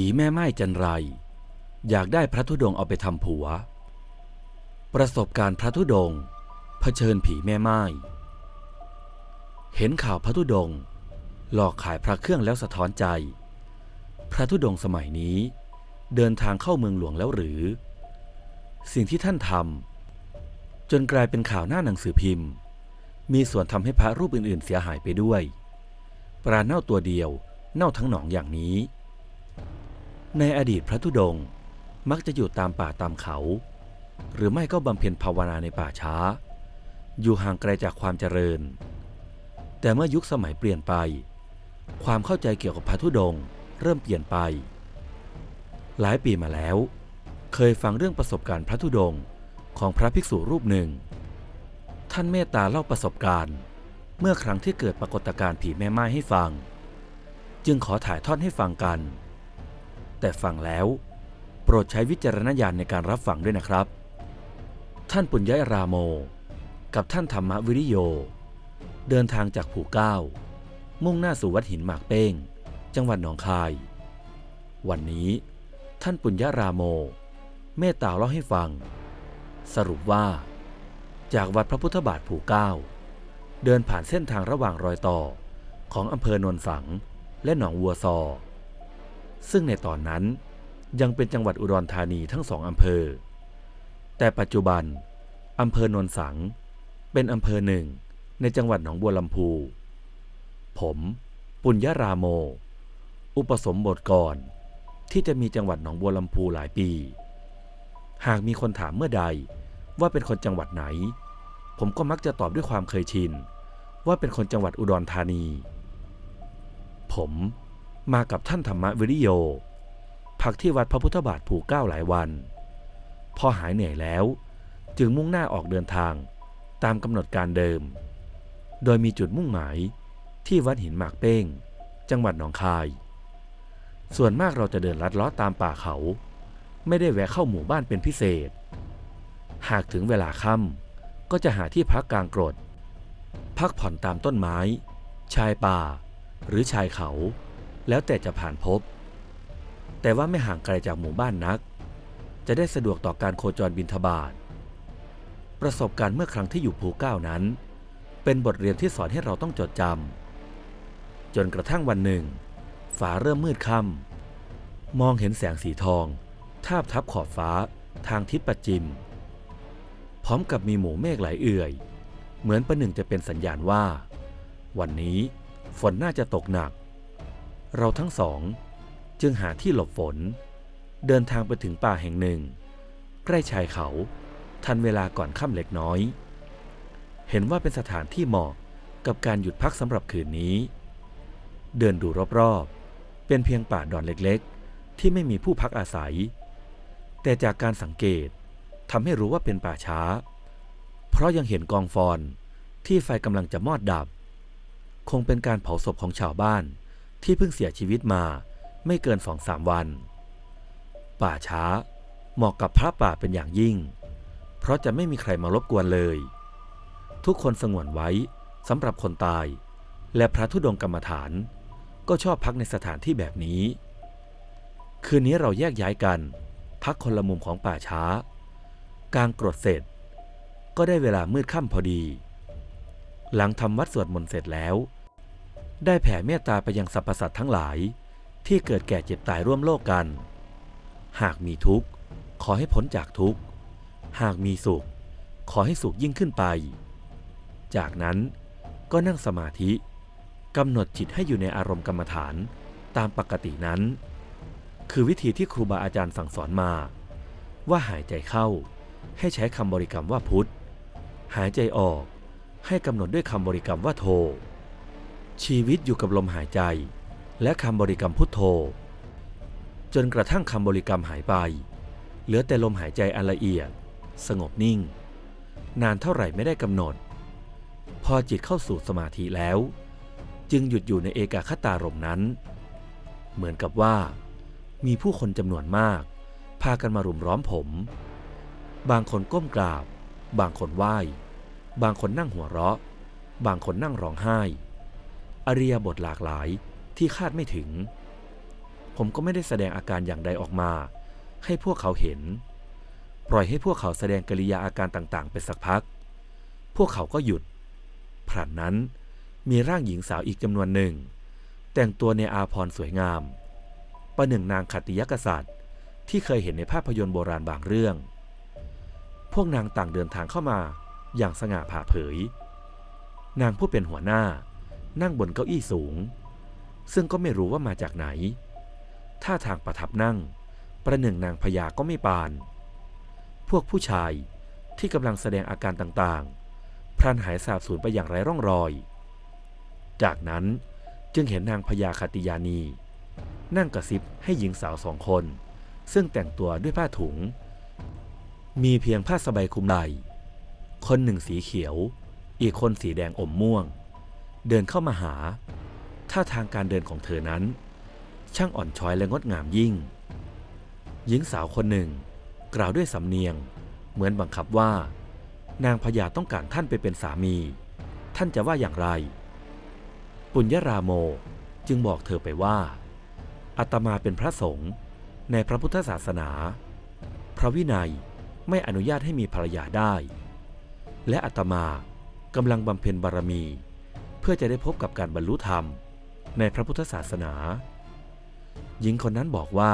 ผีแม่ไม้จันไร อยากได้พระธุดงเอาไปทำผัว ประสบการณ์พระธุดงเผชิญผีแม่ไม้เห็นข่าวพระธุดง หลอกขายพระเครื่องแล้วสะท้อนใจ พระธุดงสมัยนี้เดินทางเข้าเมืองหลวงแล้วหรือ สิ่งที่ท่านทำจนกลายเป็นข่าวหน้าหนังสือพิมพ์ มีส่วนทำให้พระรูปอื่นๆ เสียหายไปด้วย ปลาเน่าตัวเดียวเน่าทั้งหนองอย่างนี้ ในอดีตพระธุดงค์มักจะอยู่ตามป่าตามเขา หรือไม่ก็บำเพ็ญภาวนาในป่าช้า อยู่ห่างไกลจากความเจริญ แต่เมื่อยุคสมัยเปลี่ยนไป ความเข้าใจเกี่ยวกับพระธุดงค์เริ่มเปลี่ยนไป หลายปีมาแล้ว เคยฟังเรื่องประสบการณ์พระธุดงค์ของพระภิกษุรูปหนึ่ง ท่านเมตตาเล่าประสบการณ์ เมื่อครั้งที่เกิดปรากฏการณ์ผีแม่ไม้ให้ฟัง จึงขอถ่ายทอดให้ฟังกัน แต่ฟังแล้ว โปรดใช้วิจารณญาณในการรับฟังด้วยนะครับ ท่านปุญญรามโม กับท่านธรรมวิริโย เดินทางจากผูเก้า มุ่งหน้าสู่วัดหินหมากเป้ง จังหวัดหนองคาย วันนี้ท่านปุญญรามโม เมตตาเล่าให้ฟัง สรุปว่า จากวัดพระพุทธบาทผูเก้า เดินผ่านเส้นทางระหว่างรอยต่อของอำเภอโนนสังและหนองวัวซอ ซึ่งในตอนนั้นยังเป็นจังหวัดอุดรธานีทั้งสองอำเภอ แต่ปัจจุบันอำเภอโนนสัง เป็นอำเภอหนึ่งในจังหวัดหนองบัวลำพู ผม ปุญญารามโม อุปสมบทก่อน ที่จะมีจังหวัดหนองบัวลำพูหลายปี หากมีคนถามเมื่อใดว่าเป็นคนจังหวัดไหน ผมก็มักจะตอบด้วยความเคยชิน ว่าเป็นคนจังหวัดอุดรธานี ผม มากับท่านธรรมวิริโย พักที่วัดพระพุทธบาทผูเก้าหลายวัน พอหายเหนื่อยแล้ว จึงมุ่งหน้าออกเดินทางตามกำหนดการเดิม โดยมีจุดมุ่งหมายที่วัดหินหมากเป้ง จังหวัดหนองคาย ส่วนมากเราจะเดินลัดเล้อตามป่าเขา ไม่ได้แวะเข้าหมู่บ้านเป็นพิเศษ หากถึงเวลาค่ำก็จะหาที่พักกลางกรด พักผ่อนตามต้นไม้ ชายป่า หรือชายเขา แล้วแต่จะผ่านพบ แต่ว่าไม่ห่างไกลจากหมู่บ้านนัก จะได้สะดวกต่อการโคจรบินทบาท ประสบการณ์เมื่อครั้งที่อยู่ภูเก้านั้น เป็นบทเรียนที่สอนให้เราต้องจดจำจนกระทั่งวันหนึ่งฟ้าเริ่มมืดค่ำมองเห็นแสงสีทอง ทาบทับขอบฟ้าทางทิศปัจจิม พร้อมกับมีหมู่เมฆไหลเอื่อย เหมือนประหนึ่งจะเป็นสัญญาณว่า วันนี้ฝนน่าจะตกหนัก เราทั้งสอง จึงหาที่หลบฝน เดินทางไปถึงป่าแห่งหนึ่ง ใกล้ชายเขา ทันเวลาก่อนค่ำเล็กน้อย เห็นว่าเป็นสถานที่เหมาะกับการหยุดพักสำหรับคืนนี้ เดินดูรอบๆ เป็นเพียงป่าดอนเล็กๆ ที่ไม่มีผู้พักอาศัย แต่จากการสังเกตทำให้รู้ว่าเป็นป่าช้า เพราะยังเห็นกองฟอนที่ไฟกำลังจะมอดดับ คงเป็นการเผาศพของชาวบ้าน ที่เพิ่งเสียชีวิตมาไม่เกินสองสามวัน ป่าช้าเหมาะกับพระป่าเป็นอย่างยิ่ง เพราะจะไม่มีใครมารบกวนเลย ทุกคนสงวนไว้สำหรับคนตาย และพระธุดงค์กรรมฐาน ก็ชอบพักในสถานที่แบบนี้ คืนนี้เราแยกย้ายกัน พักคนละมุมของป่าช้า กลางกรดเสร็จ ก็ได้เวลามืดค่ำพอดี หลังทำวัดสวดมนต์เสร็จแล้ว ได้แผ่เมตตาไปยังสรรพสัตว์ทั้งหลาย ที่เกิดแก่เจ็บตายร่วมโลกกัน หากมีทุกข์ขอให้พ้นจากทุกข์ หากมีสุข ขอให้สุขยิ่งขึ้นไป จากนั้นก็นั่งสมาธิกำหนดจิตให้อยู่ในอารมณ์กรรมฐานตามปกตินั้น คือวิธีที่ครูบาอาจารย์สั่งสอนมา ว่าหายใจเข้าให้ใช้คำบริกรรมว่าพุทธหายใจออกให้กำหนดด้วยคำบริกรรมว่าโท ชีวิตอยู่กับลมหายใจ และคำบริกรรมพุทโธ จนกระทั่งคำบริกรรมหายไป เหลือแต่ลมหายใจอันละเอียด สงบนิ่ง นานเท่าไหร่ไม่ได้กำหนด พอจิตเข้าสู่สมาธิแล้ว จึงหยุดอยู่ในเอกาคตารมนั้น เหมือนกับว่า มีผู้คนจำนวนมาก พากันมารุมล้อมผม บางคนก้มกราบ บางคนไหว้ บางคนนั่งหัวเราะ บางคนนั่งร้องไห้ อริยบทหลากหลายที่คาดไม่ถึง ผมก็ไม่ได้แสดงอาการอย่างใดออกมา ให้พวกเขาเห็น ปล่อยให้พวกเขาแสดงกริยาอาการต่างๆไปสักพัก พวกเขาก็หยุดพรันนั้นมีร่างหญิงสาวอีกจำนวนหนึ่ง แต่งตัวในอาภรสวยงาม ประหนึ่งนางขัตติยกษัตริย์ ที่เคยเห็นในภาพยนตร์โบราณบางเรื่อง พวกนางต่างเดินทางเข้ามาอย่างสง่าผ่าเผย นางผู้เป็นหัวหน้า นั่งบนเก้าอี้สูง ซึ่งก็ไม่รู้ว่ามาจากไหน ท่าทางประทับนั่ง ประหนึ่งนางพญาก็ไม่ปาน พวกผู้ชายที่กำลังแสดงอาการต่างๆพลันหายสาบสูญไปอย่างไร้ร่องรอย จากนั้นจึงเห็นนางพญาคติยานี นั่งกระซิบให้หญิงสาวสองคน ซึ่งแต่งตัวด้วยผ้าถุง มีเพียงผ้าสบายคลุมไหล่คนหนึ่งสีเขียว อีกคนสีแดงอมม่วง เดินเข้ามาหา ท่าทางการเดินของเธอนั้น ช่างอ่อนช้อยและงดงามยิ่ง หญิงสาวคนหนึ่ง กล่าวด้วยสำเนียง เหมือนบังคับว่า นางพญาต้องการท่านไปเป็นสามี ท่านจะว่าอย่างไร ปุญญราโมจึงบอกเธอไปว่าอาตมาเป็นพระสงฆ์ในพระพุทธศาสนา พระวินัยไม่อนุญาตให้มีภรรยาได้ และอาตมากำลังบำเพ็ญบารมี พื่อจะได้พบกับการบรรลุธรรม ในพระพุทธศาสนา หญิงคนนั้นบอกว่า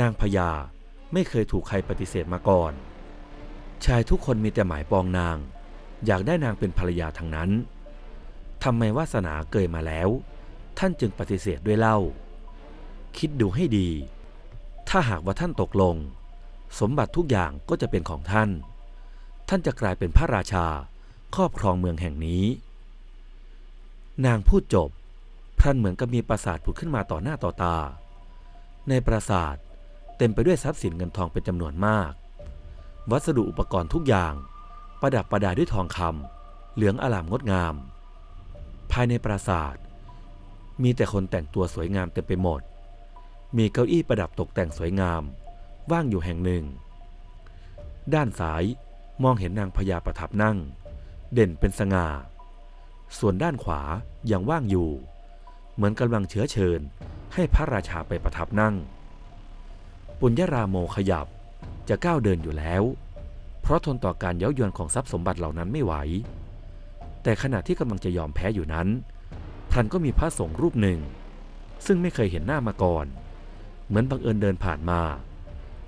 นางพญาไม่เคยถูกใครปฏิเสธมาก่อน ชายทุกคนมีแต่หมายปองนาง อยากได้นางเป็นภรรยาทั้งนั้นทำไมวาสนาเกยมาแล้ว ท่านจึงปฏิเสธด้วยเล่า คิดดูให้ดี ถ้าหากว่าท่านตกลง สมบัติทุกอย่างก็จะเป็นของท่าน ท่านจะกลายเป็นพระราชาครอบครองเมืองแห่งนี้ นางพูดจบ พรันเหมือนกับมีปราสาทผุดขึ้นมาต่อหน้าต่อตา ในปราสาทเต็มไปด้วยทรัพย์สินเงินทองเป็นจำนวนมาก วัสดุอุปกรณ์ทุกอย่าง ประดับประดาด้วยทองคำเหลืองอลามงดงาม ภายในปราสาท มีแต่คนแต่งตัวสวยงามเต็มไปหมด มีเก้าอี้ประดับตกแต่งสวยงาม ว่างอยู่แห่งหนึ่ง ด้านซ้ายมองเห็นนางพญาประทับนั่ง เด่นเป็นสง่า ส่วนด้านขวายังว่างอยู่ เหมือนกำลังเชื้อเชิญ ให้พระราชาไปประทับนั่ง ปุญญาราโมขยับจะก้าวเดินอยู่แล้ว เพราะทนต่อการเย้ายวนของทรัพย์สมบัติเหล่านั้นไม่ไหว แต่ขณะที่กำลังจะยอมแพ้อยู่นั้นพลันก็มีพระสงฆ์รูปหนึ่ง ซึ่งไม่เคยเห็นหน้ามาก่อน เหมือนบังเอิญเดินผ่านมา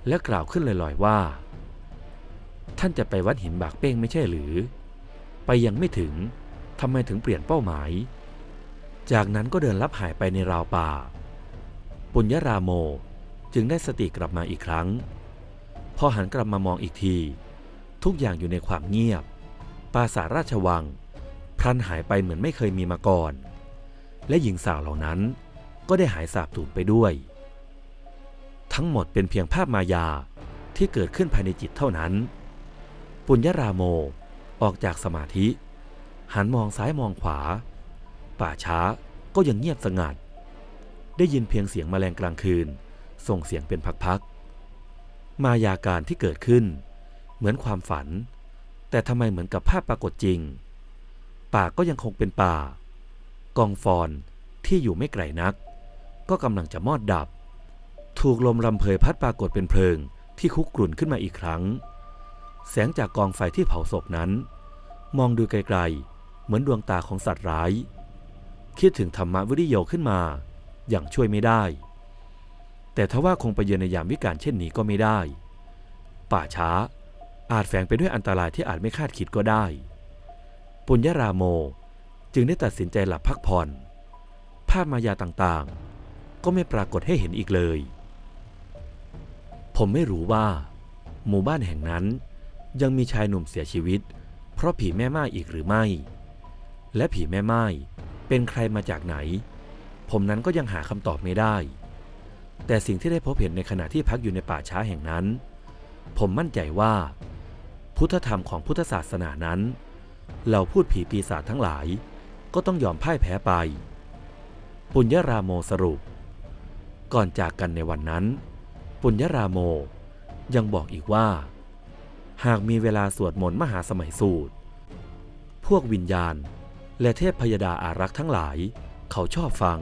และกล่าวขึ้นลอยๆว่า ท่านจะไปวัดหินบากเป้งไม่ใช่หรือ ไปยังไม่ถึง ทำไมถึงเปลี่ยนเป้าหมาย จากนั้นก็เดินลับหายไปในราวป่า ปุญญราโมจึงได้สติกลับมาอีกครั้ง พอหันกลับมามองอีกที ทุกอย่างอยู่ในความเงียบ ปราสาทราชวัง พลันหายไปเหมือนไม่เคยมีมาก่อน และหญิงสาวเหล่านั้นก็ได้หายสาบสูญไปด้วย ทั้งหมดเป็นเพียงภาพมายาที่เกิดขึ้นภายในจิตเท่านั้น ปุญญราโมออกจากสมาธิ หันมองซ้ายมองขวา ป่าช้าก็ยังเงียบสงัด ได้ยินเพียงเสียงแมลงกลางคืน ส่งเสียงเป็นพักๆ มายาการที่เกิดขึ้น เหมือนความฝัน แต่ทำไมเหมือนกับภาพปรากฏจริง ป่าก็ยังคงเป็นป่า กองฟอนที่อยู่ไม่ไกลนัก ก็กำลังจะมอดดับ ถูกลมลำเพยพัดปรากฏเป็นเพลิงที่คุกกรุ่นขึ้นมาอีกครั้ง แสงจากกองไฟที่เผาศพนั้น มองดูไกลๆ เหมือนดวงตาของสัตว์ร้าย คิดถึงธรรมวิริโยขึ้นมา อย่างช่วยไม่ได้ แต่ทว่าคงไปเยือนในยามวิกาลเช่นนี้ก็ไม่ได้ ป่าช้าอาจแฝงไปด้วยอันตรายที่อาจไม่คาดคิดก็ได้ ปุญญาราโมจึงได้ตัดสินใจหลับพักผ่อน ภาพมายาต่างๆ ก็ไม่ปรากฏให้เห็นอีกเลย ผมไม่รู้ว่า หมู่บ้านแห่งนั้นยังมีชายหนุ่มเสียชีวิต เพราะผีแม่ไม้อีกหรือไม่ และผีแม่ไม้เป็นใครมาจากไหน ผมนั้นก็ยังหาคำตอบไม่ได้ แต่สิ่งที่ได้พบเห็นในขณะที่พักอยู่ในป่าช้าแห่งนั้น ผมมั่นใจว่า พุทธธรรมของพุทธศาสนานั้นเราพูดผีปีศาจทั้งหลาย ก็ต้องยอมพ่ายแพ้ไป ปุญญราโมสรุป ก่อนจากกันในวันนั้น ปุญญราโมยังบอกอีกว่า หากมีเวลาสวดมนต์มหาสมัยสูตร พวกวิญญาณ และเทพพยดาอารักษ์ทั้งหลาย เขาชอบฟัง